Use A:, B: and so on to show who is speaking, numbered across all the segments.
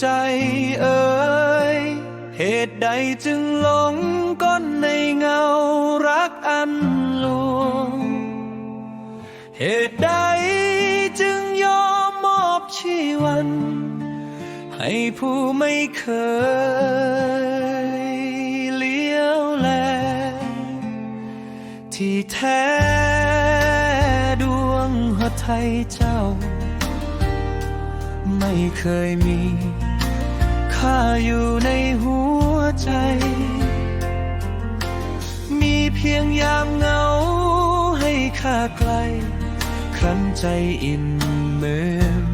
A: ใจเอ่ยเหตุใดจึงหลงก้นในเงารักอันลวง เหตุใดจึงยอมมอบชีวัน ให้ผู้ไม่เคยเลี้ยวแล ที่แท้ดวงหัวไทยเจ้า ไม่เคยมี ค่าอยู่ในหัวใจ มีเพียงยามเหงาให้ค่าไกล ครั้นใจอิ่มเมืม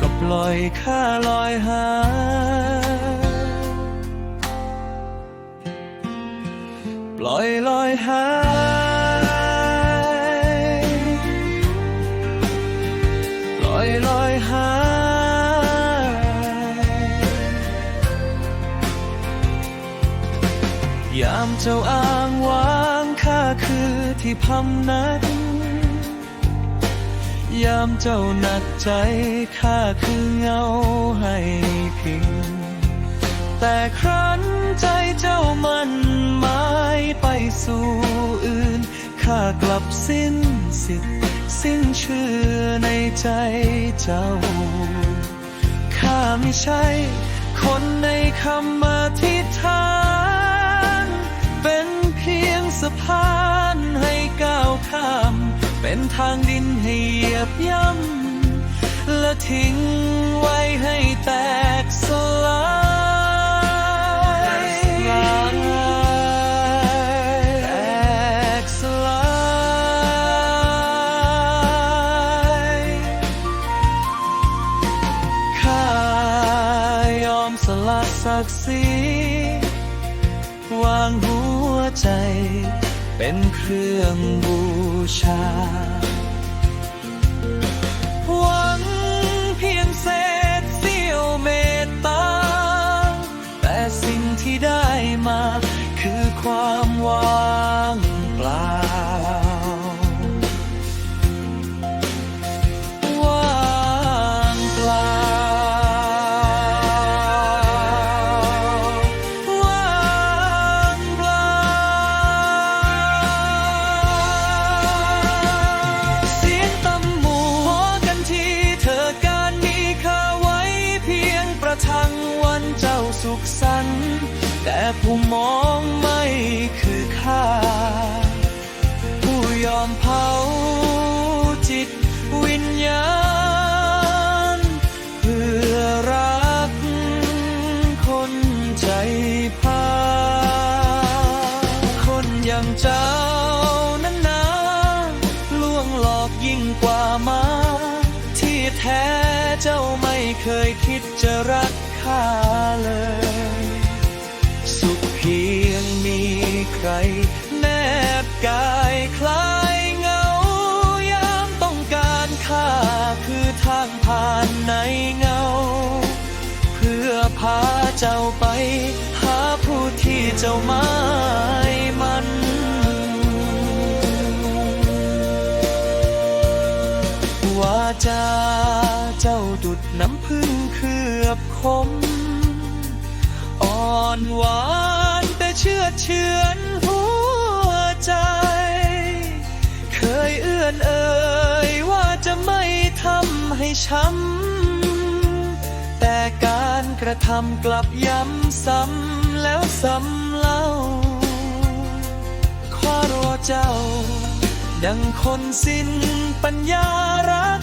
A: ก็ปล่อยค่าลอยหา ปล่อยลอยหา ยามเจ้าอ้างว้างข้าคือที่พำนักยามเจ้าหนักใจข้าคือเงาให้พิง แต่ครั้นใจเจ้ามันหมายไปสู่อื่นข้ากลับสิ้นสิทธิ์สิ้นเชื่อในใจเจ้า ข้าไม่ใช่ คนในคำอธิษฐาน เป็นทางดินให้เหยียบย่ำและทิ้งไว้ให้แตกสลายแตกสลายข้ายอมสละศักดิ์ศรีวางหัวใจ เป็นเครื่องบูชา ผู้มองไม่คือค่า ผู้ยอมเผาจิตวิญญาณ เพื่อรักคนใจพา คนอย่างเจ้านั้นนะลวงหลอกยิ่งกว่ามา ที่แท้เจ้าไม่เคยคิดจะรักข้าเลย พียงมีใคร แนบกายคล้ายเงายามต้องการค่าคือทางผ่านในเงา เพื่อพาเจ้าไป หาผู้ที่เจ้าหมายมันว่าจาเจ้าดุดน้ำพึ่งเคลือบคมอ่อนหวาน เชื่อเชือนหัวใจ เคยเอื้อนเอ่ยว่าจะไม่ทำให้ช้ำ แต่การกระทำกลับย้ำซ้ำแล้วซ้ำเล่า ขอรอเจ้า ดังคนสิ้นปัญญารัก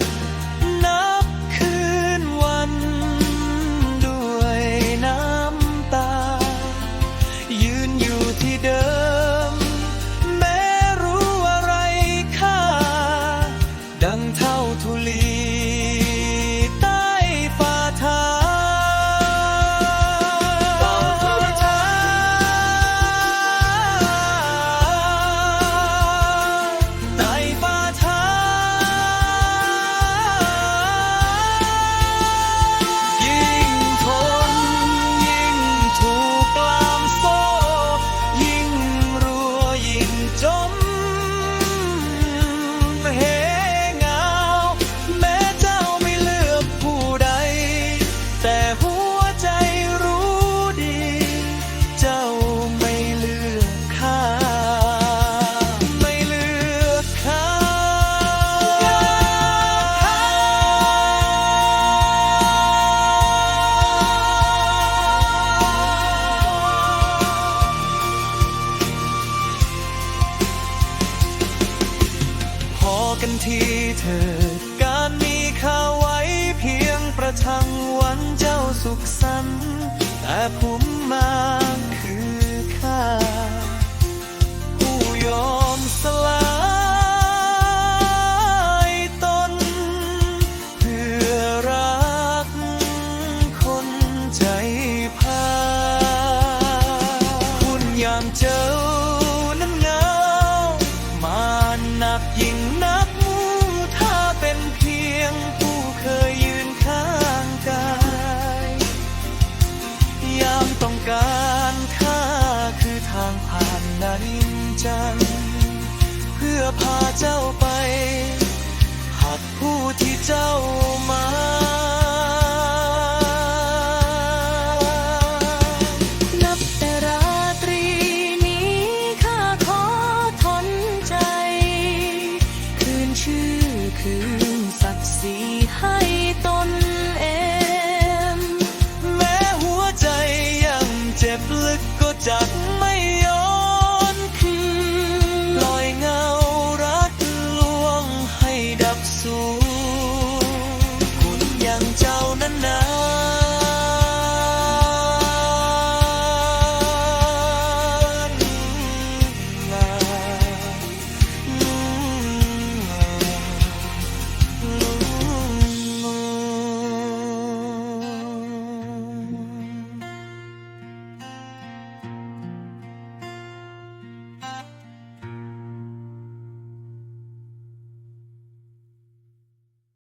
A: ทีเถิดการมีข้าไว้เพียงประทังวันเจ้าสุขสันต์แต่ผมมา จัน เพื่อพาเจ้าไป หักผู้ที่เจ้ามา
B: นับแต่ราตรีนี้ข้าขอทนใจคืนชื่อคืนศักดิ์ศรีให้ตนเอง
A: แม้หัวใจยังเจ็บลึกก็จักไม่ 당장